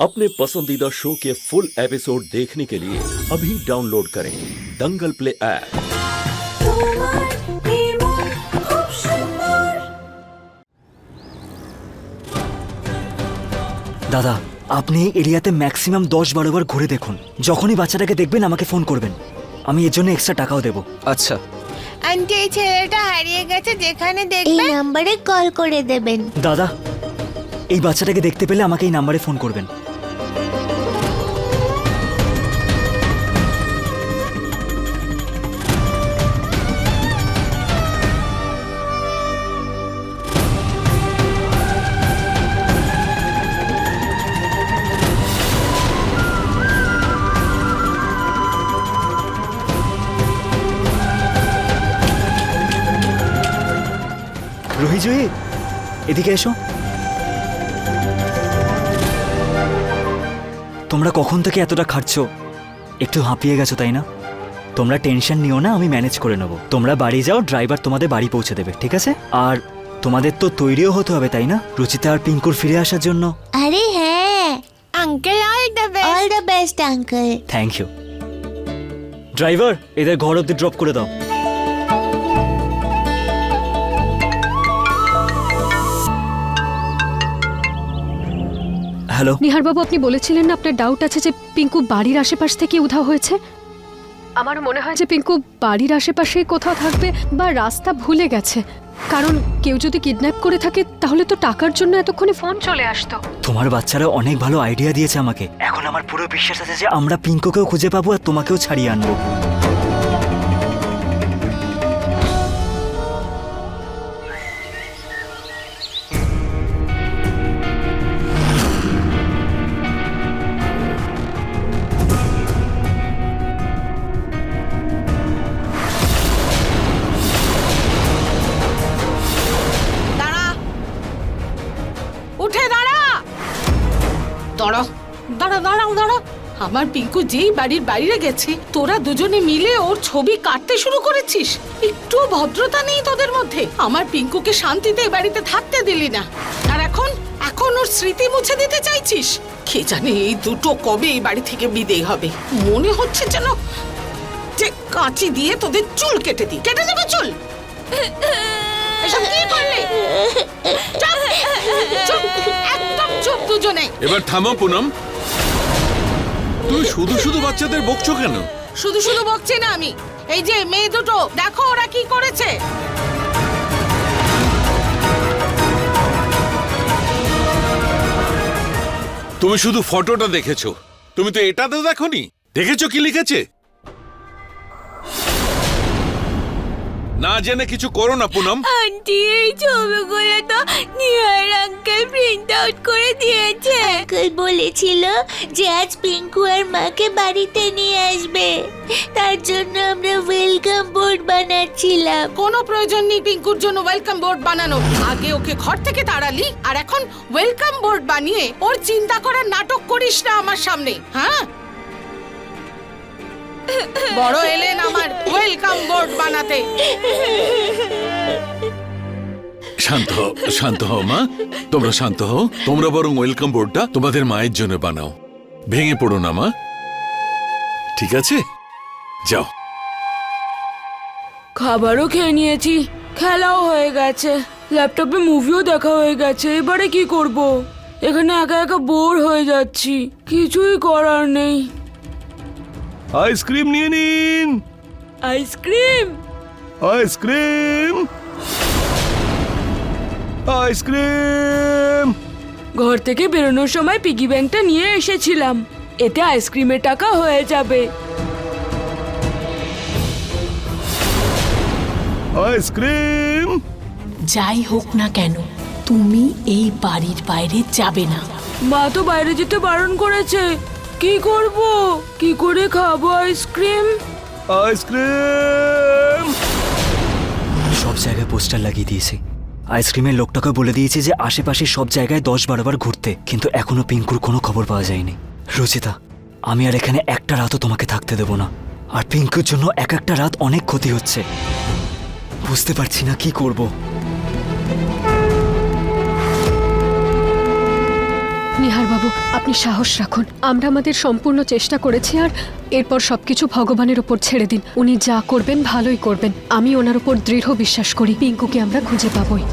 अपने पसंदीदा शो के फुल एपिसोड देखने के लिए अभी डाउनलोड करें दंगल प्ले ऐप তোমার নির্মল খুব সুন্দর দাদা আপনি এই এরিয়াতে ম্যাক্সিমাম দশ বারো বার ঘুরে দেখুন যখনই বাচ্চাটাকে দেখবেন আমাকে ফোন করবেন আমি এর জন্য এক্সট্রা টাকাও দেবো আচ্ছা আন্টি এই ছেলেটা হারিয়ে গেছে যেখানে এই দেখবে নাম্বারে কল করে দেবেন দাদা এই বাচ্চাটাকে দেখতে পেলে আমাকে এই নাম্বারে ফোন করবেন জুহি এদিকে এসো। তোমরা কখন থেকে এতটা খাটছো? একটু হাঁপিয়ে গেছো তাই না? তোমরা টেনশন নিও না আমি ম্যানেজ করে নেব। তোমরা বাড়ি যাও ড্রাইভার তোমাদের বাড়ি পৌঁছে দেবে ঠিক আছে? আর তোমাদের তো তৈরিও হতে হবে তাই না? রুচিতা আর পিঙ্কুর ফিরে আসার জন্য। আরে হ্যাঁ। Uncle all the all best the best uncle thank you driver এদের ঘর অব্দি ড্রপ করে দাও। হ্যালো। নিহারবাবু আপনি বলেছিলেন না আপনার ডাউট আছে যে পিঙ্কু বাড়ির আশেপাশ থেকে উধাও হয়েছে? আমার মনে হয় যে পিঙ্কু বাড়ির আশেপাশে কোথাও থাকবে বা রাস্তা ভুলে গেছে। কারণ কেউ যদি কিডন্যাপ করে থাকে তাহলে তো টাকার জন্য এতক্ষণে ফোন চলে আসতো। তোমার বাচ্চারা অনেক ভালো আইডিয়া দিয়েছে আমাকে। এখন আমার পুরো বিশ্বাস আছে যে আমরা পিঙ্কুকেও খুঁজে পাবো আর তোমাকেও ছাড়িয়ে আনব। আমার পিঙ্কু যেই বাড়ির বাইরে গেছে, তোরা দুজনে মিলে ওর ছবি কাটতে শুরু করেছিস। একটু ভদ্রতা নেই তোদের মধ্যে। আমার পিঙ্কুকে শান্তিতে এই বাড়িতে থাকতে দিলি না। আর এখন এখন ওর স্মৃতি মুছে দিতে চাইছিস? কে জানে এই দুটো কবে এই বাড়ি থেকে বিদেয় হবে। মনে হচ্ছে যেন যে কাঁচি দিয়ে তোদের চুল কেটে দিই। কেটে দেবে চুল! একদম দুজনে। এবার থামো, পুনম। তুমি শুধু শুধু বাচ্চাদের বকছো কেন? শুধু শুধু বকছি না আমি। এই যে মেয়ে দুটো দেখো ওরা কি করেছে। তুমি শুধু ফটোটা দেখেছ। তুমি তো এটা তো দেখোনি? দেখেছ কি লিখেছে? না জেনে কিছু করো না পুনম। আন্টি এই ছবিগুলো তো নিহার আঙ্কেল প্রিন্ট আউট করে দিয়েছে। আঙ্কেল বলেছিল যে আজ পিঙ্কু আর মাকে বাড়িতে নিয়ে আসবে। তার জন্য আমরা ওয়েলকাম বোর্ড বানাচ্ছিলাম। কোনো প্রয়োজন নেই পিঙ্কুর জন্য ওয়েলকাম বোর্ড বানানো। আগে ওকে ঘর থেকে তাড়ালি আর এখন ওয়েলকাম বোর্ড বানিয়ে ওর চিন্তা করার নাটক করিস না আমার সামনে হ্যাঁ? বড় এলেন আমার। ওয়েলকাম বোর্ড বানাতে। শান্ত হও শান্ত হও মা। তোমরা শান্ত হও। তোমরা বরং ওয়েলকাম বোর্ডটা তোমাদের মায়ের জন্য বানাও। ভেঙে পড়ো না মা। ঠিক আছে? যাও। খাবারও খেয়ে নিয়েছি। খেলাও হয়ে গেছে। ল্যাপটপে মুভিও দেখা হয়ে গেছে। এবারে কি করব? এখানে একা একা বোর হয়ে যাচ্ছি। কিছুই করার নেই। আইসক্রিম নিয়ে নিন। আইসক্রিম আইসক্রিম আইসক্রিম ঘর থেকে বেরোনোর সময় পিগি ব্যাংকটা নিয়ে এসেছিলাম। এতে আইসক্রিমের টাকা হয়ে যাবে। আইসক্রিম যাই হোক না কেন তুমি এই বাড়ির বাইরে যাবে না। মা তো বাইরে যেতে বারণ করেছে। কি করব? কি করে খাব আইসক্রিম আইসক্রিম সব জায়গায় পোস্টার লাগিয়ে দিয়েছি। আইসক্রিমের লোকটাকে বলে দিয়েছি যে আশেপাশে সব জায়গায় দশ বারো বার ঘুরতে। কিন্তু এখনও পিঙ্কুর কোনো খবর পাওয়া যায়নি। রুচিতা আমি আর এখানে একটা রাতও তোমাকে থাকতে দেব না। আর পিঙ্কুর জন্য এক একটা রাত অনেক ক্ষতি হচ্ছে। বুঝতে পারছি না কি করব। আপনি সাহস রাখুন। আমরা আমাদের সম্পূর্ণ চেষ্টা করেছি আর এরপর সবকিছু ভগবানের ওপর ছেড়ে দিন। উনি যা করবেন ভালোই করবেন। আমি ওনার ওপর দৃঢ় বিশ্বাস করি। পিঙ্কুকে আমরা খুঁজে পাবই।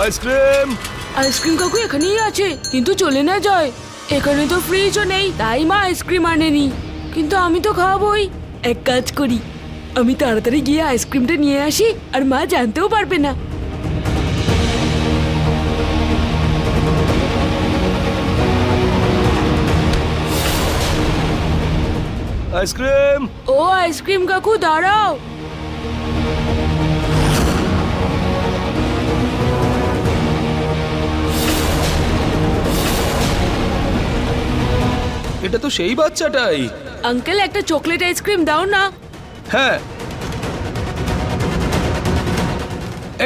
আইসক্রিম! আইসক্রিম কাকু এখানেই আছে কিন্তু চলে না যায়। এখানে তো ফ্রিজও নেই তাই মা আইসক্রিম আনেনি। কিন্তু আমি তো খাবই। এক কাজ করি আমি তাড়াতাড়ি গিয়ে আইসক্রিমটা নিয়ে আসি আর মা জানতেও পারবে না। আইসক্রিম ও আইসক্রিম কাকু দাঁড়াও। এটা তো সেই বাচ্চাটাই। আঙ্কেল একটা চকলেট আইসক্রিম দাও না। হ্যাঁ।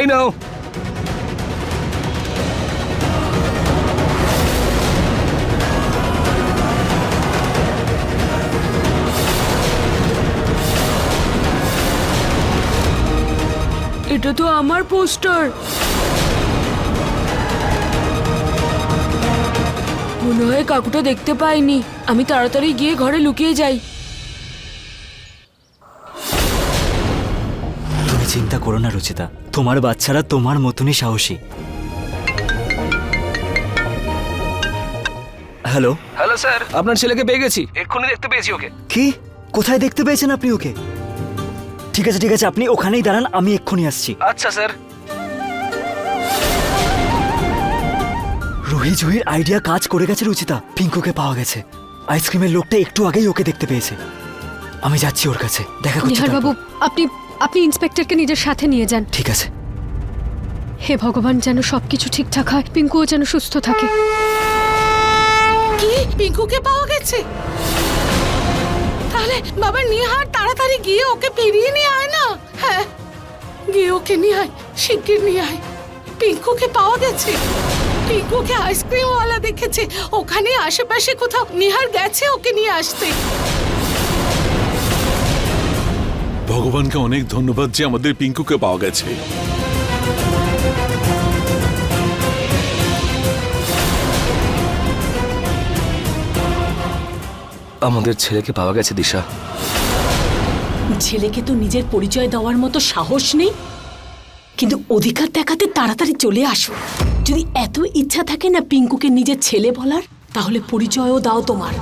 এই নাও। এটা তো আমার পোস্টার। মনে হয় কাকুটা দেখতে পাইনি। আমি তাড়াতাড়ি গিয়ে ঘরে লুকিয়ে যাই। চিন্তা করো না রুচিতা। তোমার বাচ্চারা তোমার মতনই সাহসী। হ্যালো? Hello sir. আপনার ছেলেকে পেয়ে গেছি। এক্ষুনি দেখতে পেয়েছি ওকে। কি? কোথায় দেখতে পেয়েছেন আপনি ওকে? ঠিক আছে ঠিক আছে আপনি ওখানেই দাঁড়ান আমি এক্ষুনি আসছি। আচ্ছা স্যার। রুহি জুহির আইডিয়া কাজ করে গেছে রুচিতা। পিঙ্কুকে পাওয়া গেছে। আইসক্রিমের লোকটা একটু আগেই ওকে দেখতে পেয়েছে। আমি যাচ্ছি ওর কাছে। দেখা করছি বাবু আপনি আপনি ইন্সপেক্টরকে নিজের সাথে নিয়ে যান। ঠিক আছে। হে ভগবান যেন সবকিছু ঠিকঠাক হয় পিঙ্কুও যেন সুস্থ থাকে। কি? পিঙ্কুকে পাওয়া গেছে? তাহলে বাবা নিহার তাড়াতাড়ি গিয়ে ওকে ফিরিয়ে নিয়ে আয় না। হ্যাঁ গিয়ে ওকে নিয়ে আয় শিগগির নিয়ে আয়। পিঙ্কুকে পাওয়া গেছে। পিঙ্কুকে আইসক্রিমওয়ালা দেখেছে। ওখানে আশেপাশে কোথাও নিহার গেছে ওকে নিয়ে আসতে। ভগবানকে অনেক ধন্যবাদ যে আমাদের পিঙ্কুকে পাওয়া গেছে। আমাদের ছেলেকে পাওয়া গেছে দিশা। ছেলেকে তো নিজের পরিচয় দেওয়ার মতো সাহস নেই। কিন্তু অধিকার দেখাতে তাড়াতাড়ি চলে আসো। যদি এত ইচ্ছা থাকে না পিঙ্কুকে নিজের ছেলে বলার তাহলে পরিচয়ও দাও তোমার।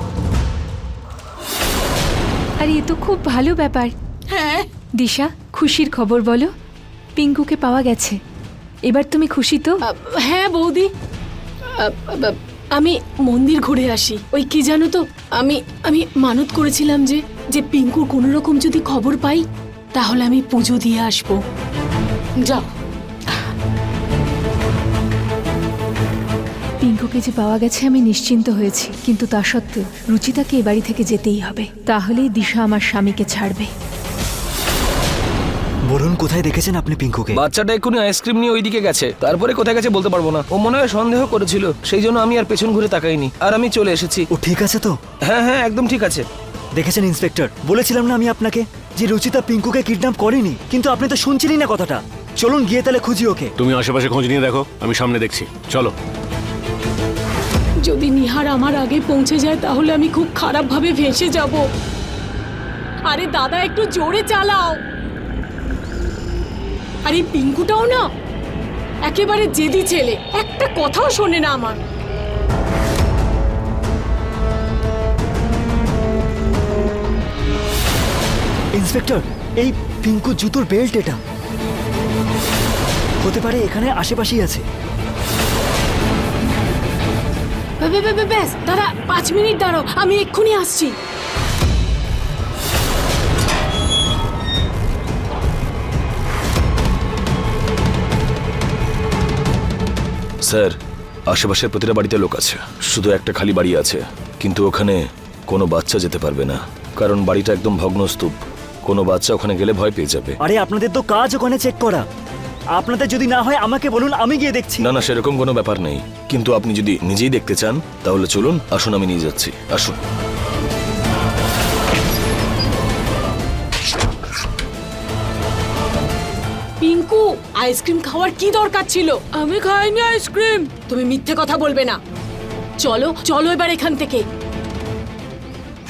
আর এ তো খুব ভালো ব্যাপার। হ্যাঁ। দিশা খুশির খবর বলো। পিঙ্কুকে পাওয়া গেছে। এবার তুমি খুশি তো? হ্যাঁ বৌদি। আমি মন্দির ঘুরে আসি। ওই কি জানো তো আমি আমি মানত করেছিলাম যে যে পিঙ্কুর কোনো রকম যদি খবর পাই তাহলে আমি পুজো দিয়ে আসব। যাও। পিঙ্কুকে যে পাওয়া গেছে আমি নিশ্চিন্ত হয়েছি কিন্তু তা সত্ত্বেও রুচিতাকে এ বাড়ি থেকে যেতেই হবে। তাহলেই দিশা আমার স্বামীকে ছাড়বে। বলুন কোথায় দেখেছেন আপনি পিঙ্কুকে? বাচ্চাটা এক্ষুনি আইসক্রিম নিয়ে ওইদিকে গেছে। তারপরে কোথায় গেছে বলতে পারব না। ও মনে হয় সন্দেহ করেছিল সেই জন্য আমি আর পেছন ঘুরে তাকাইনি। আর আমি চলে এসেছি। ও ঠিক আছে তো? হ্যাঁ হ্যাঁ একদম ঠিক আছে। দেখেছেন ইন্সপেক্টর? বলেছিলাম না আমি আপনাকে যে রুচিতা পিঙ্কুকে কিডন্যাপ করেনি কিন্তু আপনি তো শুনছিলেন না কথাটা। চলুন গিয়ে তাহলে খুঁজি ওকে। তুমি আশেপাশে খোঁজ নিয়ে দেখো আমি সামনে দেখছি। চলো। যদি নিহার আমার আগে পৌঁছে যায় তাহলে আমি খুব খারাপভাবে ভেসে যাব। আরে দাদা একটু জোরে চালাও। আর এই পিঙ্কুটাও না? একেবারে জেদি ছেলে। একটা কথাও শোনে না আমার। ইন্সপেক্টর এই পিঙ্কু জুতোর বেল্ট এটা। হতে পারে এখানে আশেপাশেই আছে। ব্যাস দাদা পাঁচ মিনিট দাঁড়াও আমি এক্ষুনি আসছি। স্যার আশেপাশের প্রতিটা বাড়িতে লোক আছে। শুধু একটা খালি বাড়ি আছে কিন্তু ওখানে কোনো বাচ্চা যেতে পারবে না। কারণ বাড়িটা একদম ভগ্নস্তূপ। কোনো বাচ্চা ওখানে গেলে ভয় পেয়ে যাবে। আরে আপনাদের তো কাজ ওখানে চেক করা। আপনাদের যদি না হয় আমাকে বলুন আমি গিয়ে দেখছি। না না সেরকম কোনো ব্যাপার নেই। কিন্তু আপনি যদি নিজেই দেখতে চান তাহলে চলুন আসুন আমি নিয়ে যাচ্ছি। আসুন। আইসক্রিম খাওয়ার কি দরকার ছিল? আমি খাইনি আইসক্রিম। তুমি মিথ্যে কথা বলবে না। চলো চলো এবার এখান থেকে।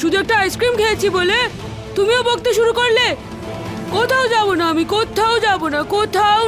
শুধু একটা আইসক্রিম খেয়েছি বলে? তুমিও বকতে শুরু করলে? কোথাও যাব না আমি কোথাও যাব না কোথাও